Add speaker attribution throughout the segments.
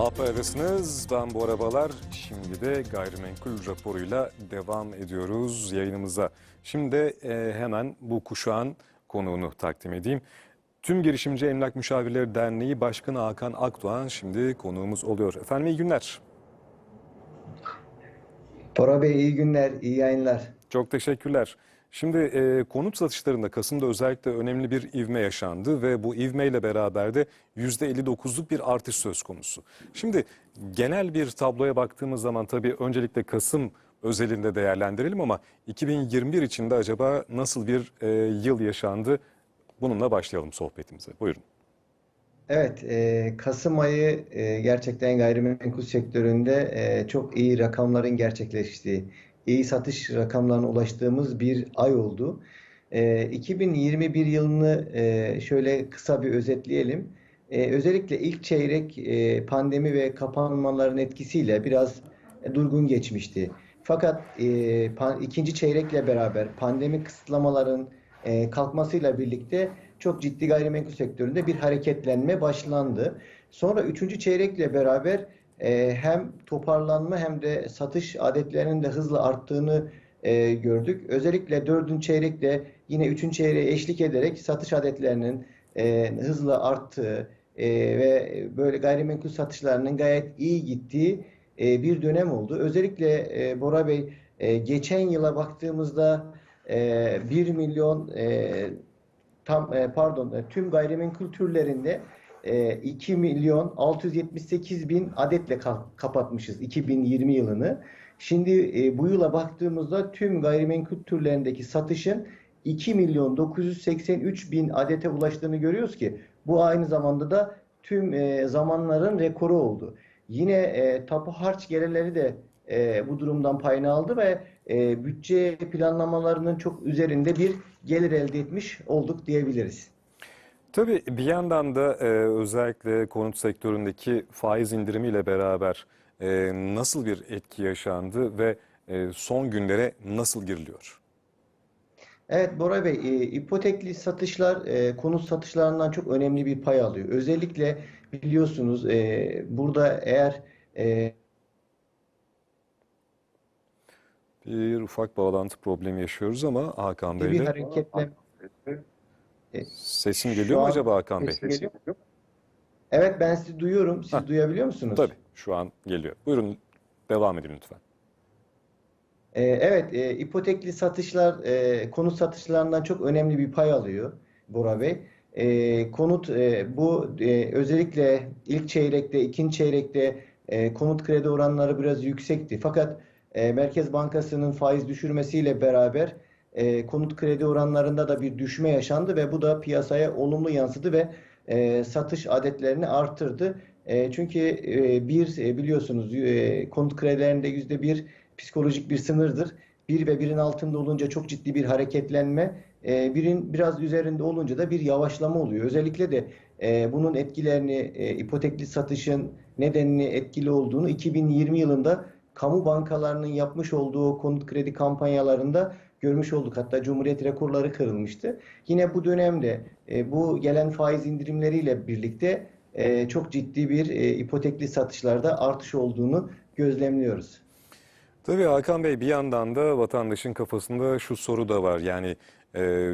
Speaker 1: APR'siniz. Ben bu arabalar. Şimdi de gayrimenkul raporuyla devam ediyoruz yayınımıza. Şimdi e, hemen bu kuşağın konuğunu takdim edeyim. Tüm Girişimci Emlak Müşavirleri Derneği Başkanı Hakan Akdoğan şimdi konuğumuz oluyor. Efendim iyi günler.
Speaker 2: Bora Bey iyi günler, iyi yayınlar.
Speaker 1: Çok teşekkürler. Şimdi e, konut satışlarında Kasım'da özellikle önemli bir ivme yaşandı ve bu ivmeyle beraber de %59'luk bir artış söz konusu. Şimdi genel bir tabloya baktığımız zaman tabii öncelikle Kasım özelinde değerlendirelim ama 2021 içinde acaba nasıl bir e, yıl yaşandı? Bununla başlayalım sohbetimize. Buyurun.
Speaker 2: Evet, e, Kasım ayı e, gerçekten gayrimenkul sektöründe e, çok iyi rakamların gerçekleştiği, iyi satış rakamlarına ulaştığımız bir ay oldu. E, 2021 yılını e, şöyle kısa bir özetleyelim. E, özellikle ilk çeyrek e, pandemi ve kapanmaların etkisiyle biraz e, durgun geçmişti. Fakat e, pan, ikinci çeyrekle beraber pandemi kısıtlamaların e, kalkmasıyla birlikte çok ciddi gayrimenkul sektöründe bir hareketlenme başlandı. Sonra üçüncü çeyrekle beraber e, hem toparlanma hem de satış adetlerinin de hızla arttığını e, gördük. Özellikle dördüncü çeyrekle yine üçüncü çeyreğe eşlik ederek satış adetlerinin e, hızla arttığı e, ve böyle gayrimenkul satışlarının gayet iyi gittiği e, bir dönem oldu. Özellikle e, Bora Bey geçen yıla baktığımızda e, 1 milyon tam pardon tüm gayrimenkul türlerinde 2 milyon 678 bin adetle ka- kapatmışız 2020 yılını. Şimdi e, bu yıla baktığımızda tüm gayrimenkul türlerindeki satışın 2 milyon 983 bin adete ulaştığını görüyoruz ki bu aynı zamanda da tüm e, zamanların rekoru oldu. Yine e, tapu harç gelirleri de bu durumdan payını aldı ve bütçe planlamalarının çok üzerinde bir gelir elde etmiş olduk diyebiliriz.
Speaker 1: Tabii bir yandan da e, özellikle konut sektöründeki faiz indirimiyle beraber e, nasıl bir etki yaşandı ve e, son günlere nasıl giriliyor?
Speaker 2: Evet Bora Bey, e, ipotekli satışlar e, konut satışlarından çok önemli bir pay alıyor. Özellikle biliyorsunuz e, burada eğer e,
Speaker 1: Bir ufak bağlantı problemi yaşıyoruz ama Hakan
Speaker 2: bir
Speaker 1: Bey'le
Speaker 2: hareketlenme
Speaker 1: sesim
Speaker 2: Şu
Speaker 1: geliyor mu
Speaker 2: an
Speaker 1: acaba Hakan Bey?
Speaker 2: geliyor? Evet ben sizi duyuyorum. Siz
Speaker 1: Hah.
Speaker 2: duyabiliyor musunuz?
Speaker 1: Tabii şu an geliyor. Buyurun devam edin lütfen.
Speaker 2: Ee, Evet, e, ipotekli satışlar e, konut satışlarından çok önemli bir pay alıyor Bora Bey. E, konut e, bu e, özellikle ilk çeyrekte, ikinci çeyrekte e, konut kredi oranları biraz yüksekti. Fakat e, Merkez Bankası'nın faiz düşürmesiyle beraber e, konut kredi oranlarında da bir düşme yaşandı ve bu da piyasaya olumlu yansıdı ve e, satış adetlerini arttırdı. E, çünkü e, bir e, biliyorsunuz e, konut kredilerinde yüzde bir psikolojik bir sınırdır. Bir ve birin altında olunca çok ciddi bir hareketlenme, e, birin biraz üzerinde olunca da bir yavaşlama oluyor. Özellikle de e, bunun etkilerini, e, ipotekli satışın nedenini etkili olduğunu 2020 yılında kamu bankalarının yapmış olduğu konut kredi kampanyalarında görmüş olduk. Hatta Cumhuriyet rekorları kırılmıştı. Yine bu dönemde e, bu gelen faiz indirimleriyle birlikte e, çok ciddi bir e, ipotekli satışlarda artış olduğunu gözlemliyoruz.
Speaker 1: Tabii Hakan Bey bir yandan da vatandaşın kafasında şu soru da var. Yani e,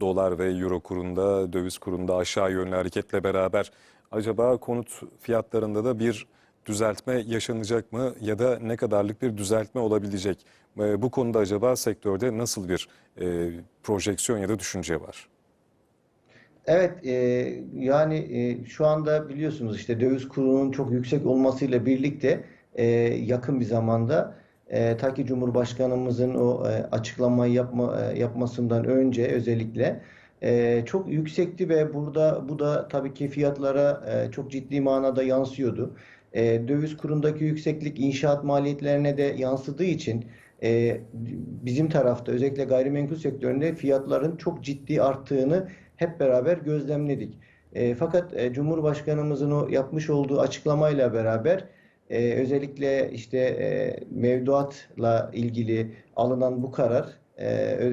Speaker 1: dolar ve euro kurunda, döviz kurunda aşağı yönlü hareketle beraber acaba konut fiyatlarında da bir düzeltme yaşanacak mı ya da ne kadarlık bir düzeltme olabilecek? E, bu konuda acaba sektörde nasıl bir e, projeksiyon ya da düşünce var?
Speaker 2: Evet, e, yani e, şu anda biliyorsunuz işte döviz kurunun çok yüksek olmasıyla birlikte e, yakın bir zamanda e, ta ki Cumhurbaşkanımızın o e, açıklamayı yapma, e, yapmasından önce özellikle e, çok yüksekti ve burada bu da tabii ki fiyatlara e, çok ciddi manada yansıyordu. E, döviz kurundaki yükseklik inşaat maliyetlerine de yansıdığı için e, bizim tarafta özellikle gayrimenkul sektöründe fiyatların çok ciddi arttığını hep beraber gözlemledik. E, fakat e, Cumhurbaşkanımızın o yapmış olduğu açıklamayla beraber e, özellikle işte e, mevduatla ilgili alınan bu karar e,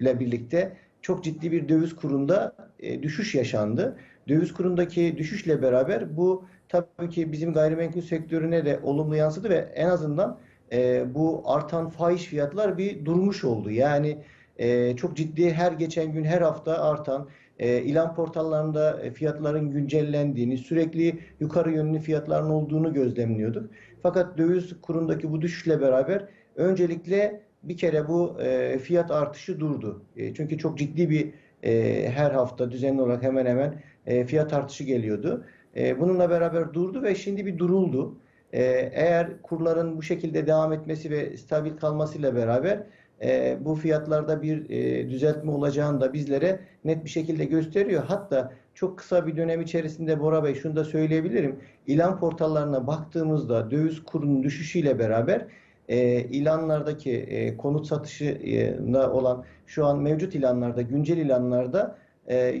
Speaker 2: ile birlikte çok ciddi bir döviz kurunda e, düşüş yaşandı döviz kurundaki düşüşle beraber bu tabii ki bizim gayrimenkul sektörüne de olumlu yansıdı ve en azından e, bu artan fahiş fiyatlar bir durmuş oldu. Yani e, çok ciddi her geçen gün her hafta artan e, ilan portallarında e, fiyatların güncellendiğini, sürekli yukarı yönlü fiyatların olduğunu gözlemliyorduk. Fakat döviz kurundaki bu düşüşle beraber öncelikle bir kere bu e, fiyat artışı durdu. E, çünkü çok ciddi bir e, her hafta düzenli olarak hemen hemen e, fiyat artışı geliyordu. E, bununla beraber durdu ve şimdi bir duruldu. E, eğer kurların bu şekilde devam etmesi ve stabil kalmasıyla beraber e, bu fiyatlarda bir e, düzeltme olacağını da bizlere net bir şekilde gösteriyor. Hatta çok kısa bir dönem içerisinde Bora Bey şunu da söyleyebilirim. İlan portallarına baktığımızda döviz kurunun düşüşüyle beraber e, ilanlardaki e, konut satışında olan şu an mevcut ilanlarda, güncel ilanlarda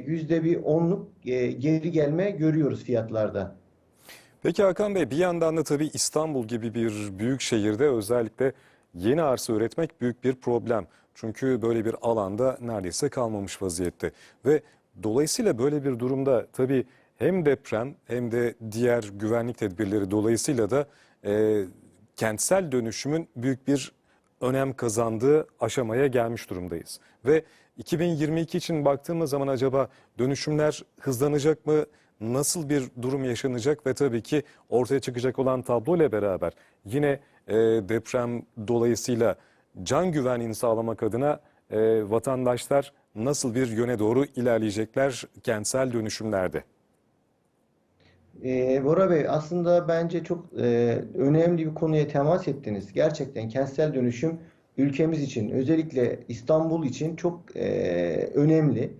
Speaker 2: yüzde bir onluk e, geri gelme görüyoruz fiyatlarda.
Speaker 1: Peki Hakan Bey bir yandan da tabii İstanbul gibi bir büyük şehirde özellikle yeni arsa üretmek büyük bir problem. Çünkü böyle bir alanda neredeyse kalmamış vaziyette. Ve dolayısıyla böyle bir durumda tabii hem deprem hem de diğer güvenlik tedbirleri dolayısıyla da e, kentsel dönüşümün büyük bir önem kazandığı aşamaya gelmiş durumdayız. Ve 2022 için baktığımız zaman acaba dönüşümler hızlanacak mı? Nasıl bir durum yaşanacak ve tabii ki ortaya çıkacak olan tablo ile beraber yine e, deprem dolayısıyla can güvenliğini sağlamak adına e, vatandaşlar nasıl bir yöne doğru ilerleyecekler kentsel dönüşümlerde?
Speaker 2: Ee, Bora Bey aslında bence çok e, önemli bir konuya temas ettiniz. Gerçekten kentsel dönüşüm ülkemiz için özellikle İstanbul için çok e, önemli.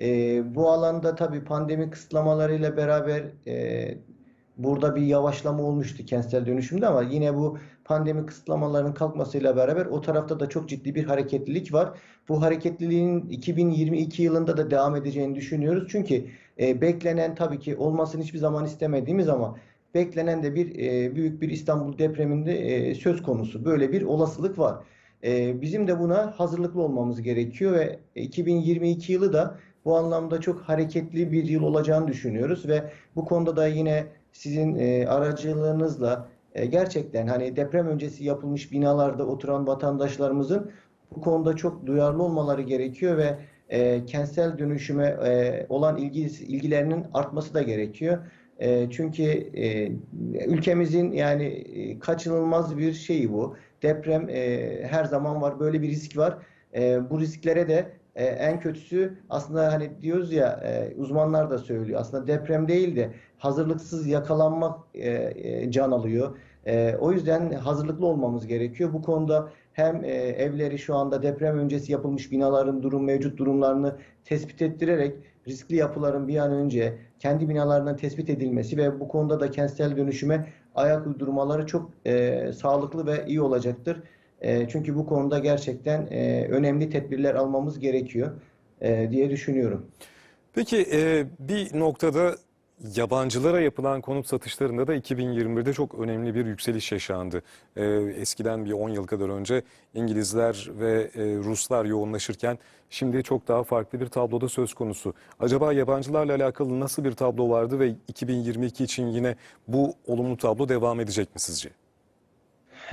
Speaker 2: E, bu alanda tabii pandemi kısıtlamalarıyla beraber e, burada bir yavaşlama olmuştu kentsel dönüşümde ama yine bu pandemi kısıtlamalarının kalkmasıyla beraber o tarafta da çok ciddi bir hareketlilik var. Bu hareketliliğin 2022 yılında da devam edeceğini düşünüyoruz. Çünkü e, beklenen tabii ki olmasını hiçbir zaman istemediğimiz ama beklenen de bir e, büyük bir İstanbul depreminde e, söz konusu. Böyle bir olasılık var. E, bizim de buna hazırlıklı olmamız gerekiyor ve 2022 yılı da bu anlamda çok hareketli bir yıl olacağını düşünüyoruz ve bu konuda da yine sizin e, aracılığınızla e, gerçekten hani deprem öncesi yapılmış binalarda oturan vatandaşlarımızın bu konuda çok duyarlı olmaları gerekiyor ve e, kentsel dönüşüme e, olan ilgisi, ilgilerinin artması da gerekiyor. E, çünkü e, ülkemizin yani e, kaçınılmaz bir şeyi bu. Deprem e, her zaman var, böyle bir risk var. E, bu risklere de e, en kötüsü aslında hani diyoruz ya e, uzmanlar da söylüyor. Aslında deprem değil de hazırlıksız yakalanmak e, e, can alıyor. E, o yüzden hazırlıklı olmamız gerekiyor. Bu konuda hem e, evleri şu anda deprem öncesi yapılmış binaların durum mevcut durumlarını tespit ettirerek riskli yapıların bir an önce kendi binalarının tespit edilmesi ve bu konuda da kentsel dönüşüme ayak uydurmaları çok e, sağlıklı ve iyi olacaktır. E, çünkü bu konuda gerçekten e, önemli tedbirler almamız gerekiyor e, diye düşünüyorum.
Speaker 1: Peki e, bir noktada yabancılara yapılan konut satışlarında da 2021'de çok önemli bir yükseliş yaşandı. E, eskiden bir 10 yıl kadar önce İngilizler ve e, Ruslar yoğunlaşırken şimdi çok daha farklı bir tabloda söz konusu. Acaba yabancılarla alakalı nasıl bir tablo vardı ve 2022 için yine bu olumlu tablo devam edecek mi sizce?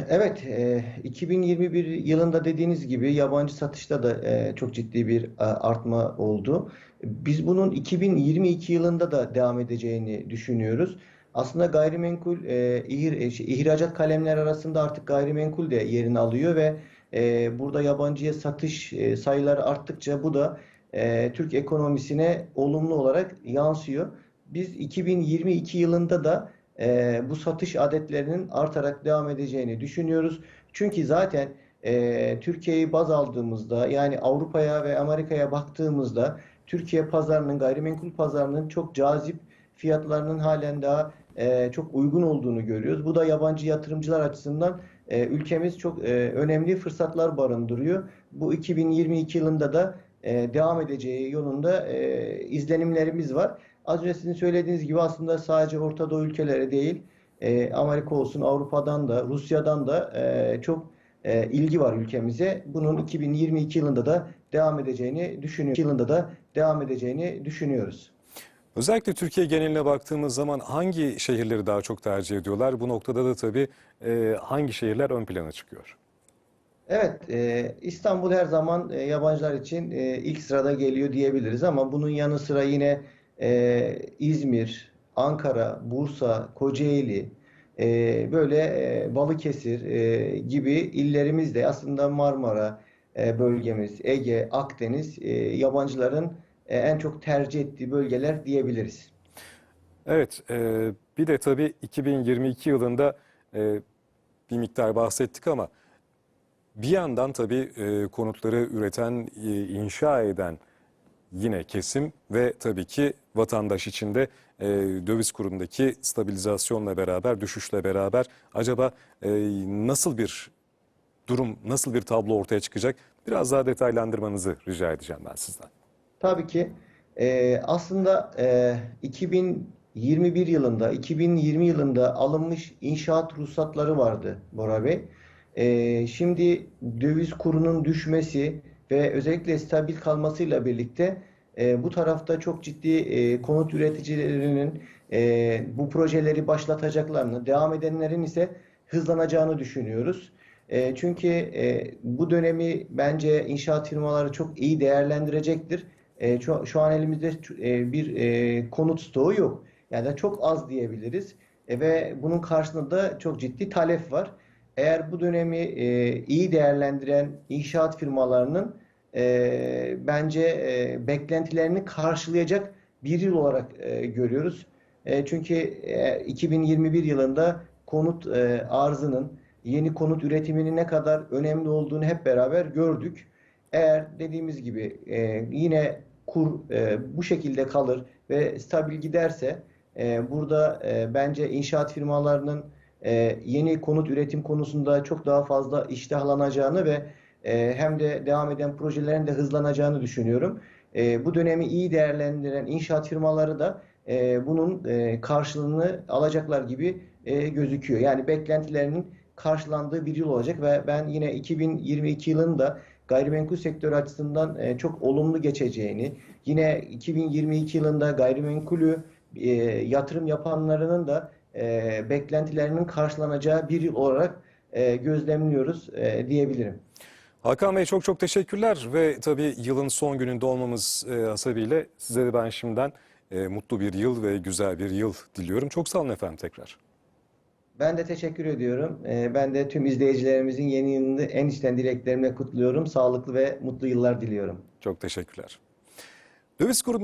Speaker 2: Evet, e, 2021 yılında dediğiniz gibi yabancı satışta da e, çok ciddi bir e, artma oldu. Biz bunun 2022 yılında da devam edeceğini düşünüyoruz. Aslında gayrimenkul e, e, şey, ihracat kalemler arasında artık gayrimenkul de yerini alıyor ve e, burada yabancıya satış e, sayıları arttıkça bu da e, Türk ekonomisine olumlu olarak yansıyor. Biz 2022 yılında da e, bu satış adetlerinin artarak devam edeceğini düşünüyoruz. Çünkü zaten e, Türkiye'yi baz aldığımızda yani Avrupa'ya ve Amerika'ya baktığımızda Türkiye pazarının gayrimenkul pazarının çok cazip fiyatlarının halen daha e, çok uygun olduğunu görüyoruz. Bu da yabancı yatırımcılar açısından e, ülkemiz çok e, önemli fırsatlar barındırıyor. Bu 2022 yılında da e, devam edeceği yolunda e, izlenimlerimiz var. Az önce sizin söylediğiniz gibi aslında sadece Orta Doğu ülkeleri değil, e, Amerika olsun, Avrupa'dan da, Rusya'dan da e, çok e, ilgi var ülkemize. Bunun 2022 yılında da devam edeceğini düşünüyoruz. Yılında da devam edeceğini düşünüyoruz.
Speaker 1: Özellikle Türkiye geneline baktığımız zaman hangi şehirleri daha çok tercih ediyorlar? Bu noktada da tabii e, hangi şehirler ön plana çıkıyor?
Speaker 2: Evet, e, İstanbul her zaman e, yabancılar için e, ilk sırada geliyor diyebiliriz ama bunun yanı sıra yine e, İzmir, Ankara, Bursa, Kocaeli, e, böyle e, Balıkesir e, gibi illerimiz de aslında Marmara e, bölgemiz, Ege, Akdeniz e, yabancıların e, en çok tercih ettiği bölgeler diyebiliriz.
Speaker 1: Evet, e, bir de tabii 2022 yılında e, bir miktar bahsettik ama bir yandan tabii e, konutları üreten, e, inşa eden yine kesim ve tabii ki vatandaş için de e, döviz kurundaki stabilizasyonla beraber, düşüşle beraber acaba e, nasıl bir durum, nasıl bir tablo ortaya çıkacak? Biraz daha detaylandırmanızı rica edeceğim ben sizden.
Speaker 2: Tabii ki e, aslında e, 2021 yılında, 2020 yılında alınmış inşaat ruhsatları vardı Bora Bey. E, şimdi döviz kurunun düşmesi ve özellikle stabil kalmasıyla birlikte e, bu tarafta çok ciddi e, konut üreticilerinin e, bu projeleri başlatacaklarını, devam edenlerin ise hızlanacağını düşünüyoruz. E, çünkü e, bu dönemi bence inşaat firmaları çok iyi değerlendirecektir. E, şu, şu an elimizde e, bir e, konut stoğu yok. Yani çok az diyebiliriz. E, ve bunun karşılığında da çok ciddi talep var. Eğer bu dönemi e, iyi değerlendiren inşaat firmalarının e, bence e, beklentilerini karşılayacak bir yıl olarak e, görüyoruz. E, çünkü e, 2021 yılında konut e, arzının yeni konut üretiminin ne kadar önemli olduğunu hep beraber gördük. Eğer dediğimiz gibi e, yine kur e, bu şekilde kalır ve stabil giderse e, burada e, bence inşaat firmalarının e, yeni konut üretim konusunda çok daha fazla iştahlanacağını ve e, hem de devam eden projelerin de hızlanacağını düşünüyorum. E, bu dönemi iyi değerlendiren inşaat firmaları da e, bunun e, karşılığını alacaklar gibi e, gözüküyor. Yani beklentilerinin karşılandığı bir yıl olacak ve ben yine 2022 yılında gayrimenkul sektörü açısından e, çok olumlu geçeceğini, yine 2022 yılında gayrimenkulü e, yatırım yapanlarının da e, beklentilerinin karşılanacağı bir yıl olarak e, gözlemliyoruz e, diyebilirim.
Speaker 1: Hakan Bey çok çok teşekkürler ve tabii yılın son gününde olmamız e, hasebiyle size de ben şimdiden e, mutlu bir yıl ve güzel bir yıl diliyorum. Çok sağ olun efendim tekrar.
Speaker 2: Ben de teşekkür ediyorum. E, ben de tüm izleyicilerimizin yeni yılını en içten dileklerimle kutluyorum. Sağlıklı ve mutlu yıllar diliyorum.
Speaker 1: Çok teşekkürler. Döviz kuru